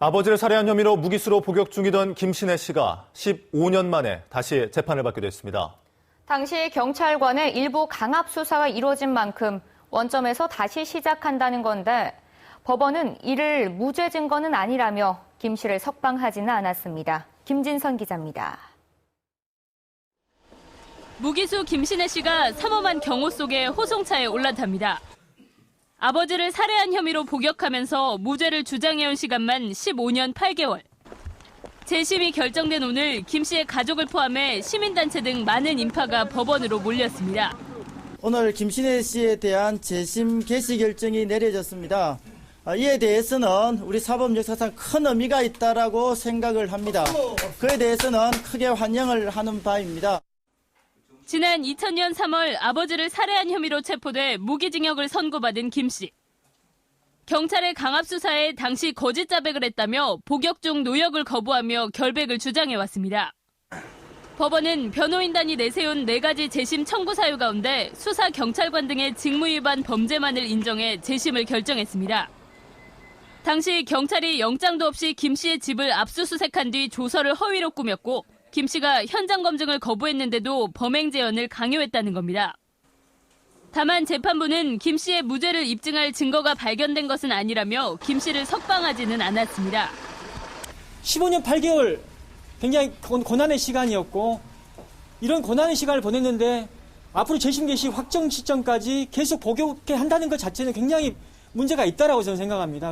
아버지를 살해한 혐의로 무기수로 복역 중이던 김신혜 씨가 15년 만에 다시 재판을 받게 됐습니다. 당시 경찰관의 일부 강압 수사가 이루어진 만큼 원점에서 다시 시작한다는 건데 법원은 이를 무죄 증거는 아니라며 김 씨를 석방하지는 않았습니다. 김진선 기자입니다. 무기수 김신혜 씨가 삼엄한 경호 속에 호송차에 올라탑니다. 아버지를 살해한 혐의로 복역하면서 무죄를 주장해온 시간만 15년 8개월. 재심이 결정된 오늘 김 씨의 가족을 포함해 시민단체 등 많은 인파가 법원으로 몰렸습니다. 오늘 김신혜 씨에 대한 재심 개시 결정이 내려졌습니다. 아, 이에 대해서는 우리 사법 역사상 큰 의미가 있다라고 생각을 합니다. 그에 대해서는 크게 환영을 하는 바입니다. 지난 2000년 3월 아버지를 살해한 혐의로 체포돼 무기징역을 선고받은 김 씨. 경찰의 강압 수사에 당시 거짓 자백을 했다며 복역 중 노역을 거부하며 결백을 주장해왔습니다. 법원은 변호인단이 내세운 네 가지 재심 청구 사유 가운데 수사 경찰관 등의 직무위반 범죄만을 인정해 재심을 결정했습니다. 당시 경찰이 영장도 없이 김 씨의 집을 압수수색한 뒤 조서를 허위로 꾸몄고 김 씨가 현장 검증을 거부했는데도 범행 재현을 강요했다는 겁니다. 다만 재판부는 김 씨의 무죄를 입증할 증거가 발견된 것은 아니라며 김 씨를 석방하지는 않았습니다. 15년 8개월 굉장히 고- 고난의 시간이었고 이런 고난의 시간을 보냈는데 앞으로 재심 개시 확정 시점까지 계속 복역해 한다는 것 자체는 굉장히 문제가 있다라고 저는 생각합니다.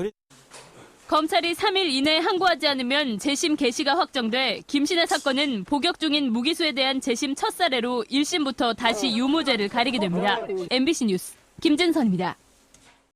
검찰이 3일 이내에 항고하지 않으면 재심 개시가 확정돼 김신혜 사건은 복역 중인 무기수에 대한 재심 첫 사례로 1심부터 다시 유무죄를 가리게 됩니다. MBC 뉴스 김진선입니다.